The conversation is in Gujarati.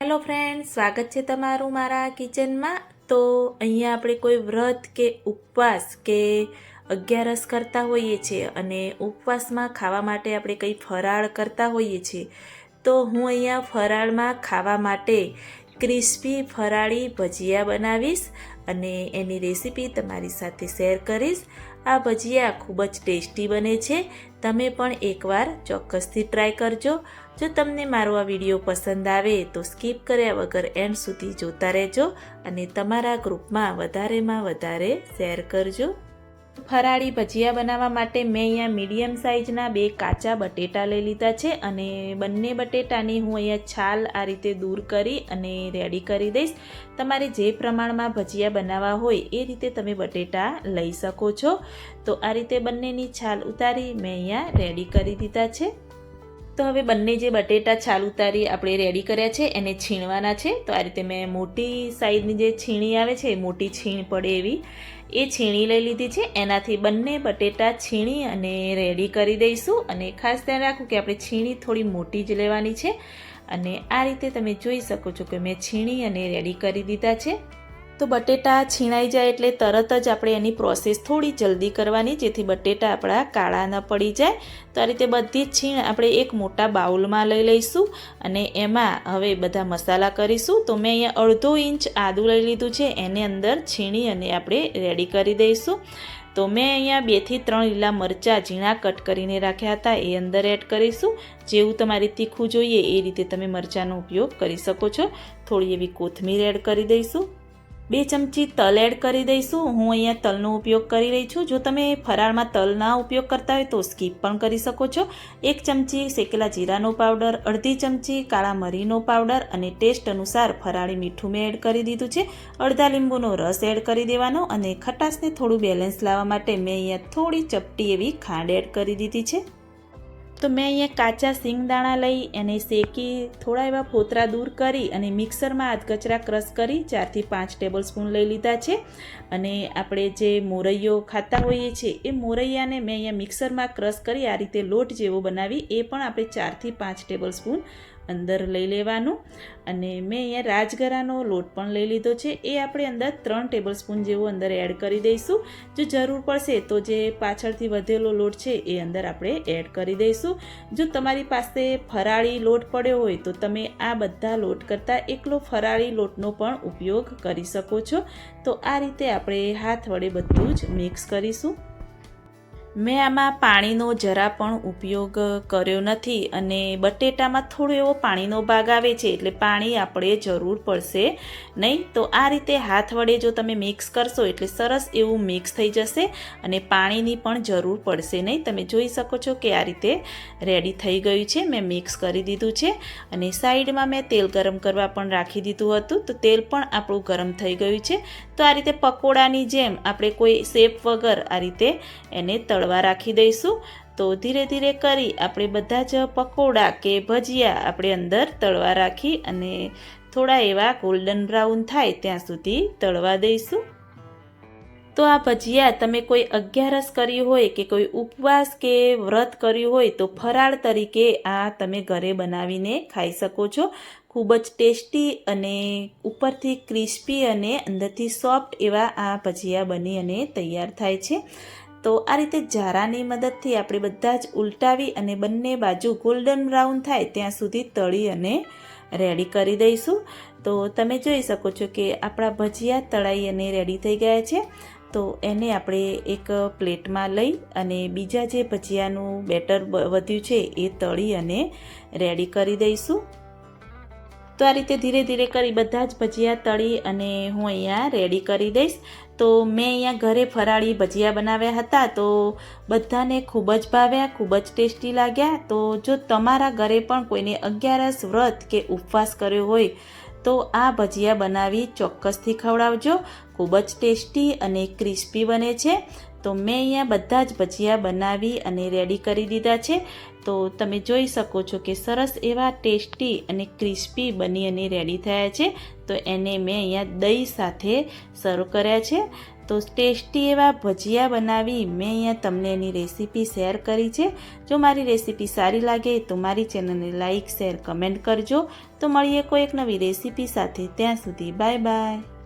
હેલો ફ્રેન્ડ સ્વાગત છે તમારું મારા કિચનમાં. તો અહીંયા આપણે કોઈ વ્રત કે ઉપવાસ કે અગિયારસ કરતા હોઈએ છીએ અને ઉપવાસમાં ખાવા માટે આપણે કંઈ ફરાળ કરતા હોઈએ છીએ. તો હું અહીંયા ફરાળમાં ખાવા માટે ક્રિસ્પી ફરાળી ભજીયા બનાવીશ અને એની રેસીપી તમારી સાથે શેર કરીશ. આ ભજીયા ખૂબ જ ટેસ્ટી બને છે. તમે પણ એકવાર ચોક્કસથી ટ્રાય કરજો. જો તમને મારો આ વીડિયો પસંદ આવે તો સ્કીપ કર્યા વગર એન્ડ સુધી જોતા રહેજો અને તમારા ગ્રુપમાં વધારેમાં વધારે શેર કરજો. ફરાળી ભજીયા બનાવવા માટે મેં અહીંયા મીડિયમ સાઇઝના બે કાચા બટેટા લઈ લીધા છે અને બંને બટેટાની હું અહીંયા છાલ આ રીતે દૂર કરી અને રેડી કરી દઈશ. તમારે જે પ્રમાણમાં ભજીયા બનાવવા હોય એ રીતે તમે બટેટા લઈ શકો છો. તો આ રીતે બંનેની છાલ ઉતારી મેં અહીંયા રેડી કરી દીધા છે. તો હવે બંને જે બટેટા છાલ ઉતારી આપણે રેડી કર્યા છે એને છીણવાના છે. તો આ રીતે મેં મોટી સાઈઝની જે છીણી આવે છે મોટી છીણ પડે એવી એ છીણી લઈ લીધી છે. એનાથી બંને બટેટા છીણી અને રેડી કરી દઈશું. અને ખાસ ધ્યાન રાખવું કે આપણે છીણી થોડી મોટી જ લેવાની છે. અને આ રીતે તમે જોઈ શકો છો કે મેં છીણી અને રેડી કરી દીધા છે. તો બટેટા છીણાઈ જાય એટલે તરત જ આપણે એની પ્રોસેસ થોડી જલ્દી કરવાની, જેથી બટેટા આપણા કાળા ન પડી જાય. તો આ રીતે બધી જ છીણ આપણે એક મોટા બાઉલમાં લઈ લઈશું અને એમાં હવે બધા મસાલા કરીશું. તો મેં અહીંયા અડધો ઇંચ આદું લઈ લીધું છે, એને અંદર છીણી અને આપણે રેડી કરી દઈશું. તો મેં અહીંયા બેથી ત્રણ લીલા મરચાં ઝીણા કટ કરીને રાખ્યા હતા, એ અંદર એડ કરીશું. જેવું તમારે તીખું જોઈએ એ રીતે તમે મરચાંનો ઉપયોગ કરી શકો છો. થોડી એવી કોથમીર એડ કરી દઈશું. બે ચમચી તલ એડ કરી દઈશું. હું અહીંયા તલનો ઉપયોગ કરી રહી છું. જો તમે ફરાળમાં તલના ઉપયોગ કરતા હોય તો સ્કીપ પણ કરી શકો છો. એક ચમચી શેકેલા જીરાનો પાવડર અડધી ચમચી કાળા મરીનો પાવડર અને ટેસ્ટ અનુસાર ફરાળી મીઠું મેં એડ કરી દીધું છે. અડધા લીંબુનો રસ એડ કરી દેવાનો અને ખટાશને થોડું બેલેન્સ લાવવા માટે મેં અહીંયા થોડી ચપટી એવી ખાંડ એડ કરી દીધી છે. તો મેં અહીંયા કાચા સિંગદાણા લઈ એને શેકી, થોડા એવા ફોતરા દૂર કરી અને મિક્સરમાં અધકચરા ક્રશ કરી ચારથી પાંચ ટેબલ સ્પૂન લઈ લીધા છે. અને આપણે જે મોરૈયો ખાતા હોઈએ છીએ, એ મોરૈયાને મેં અહીંયા મિક્સરમાં ક્રશ કરી આ રીતે લોટ જેવો બનાવી, એ પણ આપણે ચારથી પાંચ ટેબલ સ્પૂન અંદર લઈ લેવાનું. અને મેં અહીંયા રાજગરાનો લોટ પણ લઈ લીધો છે. એ આપણે અંદર ત્રણ ટેબલ સ્પૂન જેવો અંદર એડ કરી દઈશું. જો જરૂર પડશે તો જે પાછળથી વધેલો લોટ છે એ અંદર આપણે એડ કરી દઈશું. જો તમારી પાસે ફરાળી લોટ પડ્યો હોય તો તમે આ બધા લોટ કરતાં એકલો ફરાળી લોટનો પણ ઉપયોગ કરી શકો છો. તો આ રીતે આપણે હાથ વડે બધું જ મિક્સ કરીશું. મેં આમાં પાણીનો જરા પણ ઉપયોગ કર્યો નથી અને બટેટામાં થોડો એવો પાણીનો ભાગ આવે છે એટલે પાણી આપણે જરૂર પડશે નહીં. તો આ રીતે હાથ વડે જો તમે મિક્સ કરશો એટલે સરસ એવું મિક્સ થઈ જશે અને પાણીની પણ જરૂર પડશે નહીં. તમે જોઈ શકો છો કે આ રીતે રેડી થઈ ગયું છે. મેં મિક્સ કરી દીધું છે અને સાઈડમાં મેં તેલ ગરમ કરવા પણ રાખી દીધું હતું. તો તેલ પણ આપણું ગરમ થઈ ગયું છે. તો આ રીતે પકોડાની જેમ આપણે કોઈ શેપ વગર આ રીતે એને તળ તળવા રાખી દઈશું. તો ધીરે ધીરે કરી આપણે બધા જ પકોડા કે ભજીયા આપણે અંદર તળવા રાખી અને થોડા એવા ગોલ્ડન બ્રાઉન થાય ત્યાં સુધી તળવા દઈશું. તો આ ભજીયા તમે કોઈ અગિયારસ કર્યું હોય કે કોઈ ઉપવાસ કે વ્રત કર્યું હોય તો ફરાળ તરીકે આ તમે ઘરે બનાવીને ખાઈ શકો છો. ખૂબ જ ટેસ્ટી અને ઉપરથી ક્રિસ્પી અને અંદરથી સોફ્ટ એવા આ ભજીયા બની અને તૈયાર થાય છે. તો આ રીતે જારાની મદદથી આપણે બધા જ ઉલટાવી અને બંને બાજુ ગોલ્ડન બ્રાઉન થાય ત્યાં સુધી તળી અને રેડી કરી દઈશું. તો તમે જોઈ શકો છો કે આપણા ભજીયા તળાઈ અને રેડી થઈ ગયા છે. તો એને આપણે એક પ્લેટમાં લઈ અને બીજા જે ભજીયાનું બેટર વધ્યું છે એ તળી અને રેડી કરી દઈશું. તો આ રીતે ધીરે ધીરે કરી બધા જ ભજીયા તળી અને હું અહીંયા રેડી કરી દઈશ. તો મેં અહીંયા ઘરે ફરાળી ભજીયા બનાવ્યા હતા, તો બધાને ખૂબ જ ભાવ્યા, ખૂબ જ ટેસ્ટી લાગ્યા. તો જો તમારા ઘરે પણ કોઈને અગિયારસ વ્રત કે ઉપવાસ કર્યો હોય, તો આ ભજીયા બનાવી ચોક્કસથી ખવડાવજો. ખૂબ જ ટેસ્ટી અને ક્રિસ્પી બને છે. તો મેં અહીંયા બધા જ ભજીયા બનાવી અને રેડી કરી દીધા છે. તો તમે જોઈ શકો છો કે સરસ એવા ટેસ્ટી અને ક્રિસ્પી બની અને રેડી થયા છે. તો એને મેં અહીંયા દહીં સાથે સર્વ કર્યા છે. તો ટેસ્ટી એવા ભજીયા બનાવી મેં અહીંયા તમને એની રેસીપી શેર કરી છે. જો મારી રેસીપી સારી લાગે તો મારી ચેનલને લાઇક શેર, કમેન્ટ કરજો. તો મળીએ કોઈ એક નવી રેસીપી સાથે. ત્યાં સુધી બાય બાય.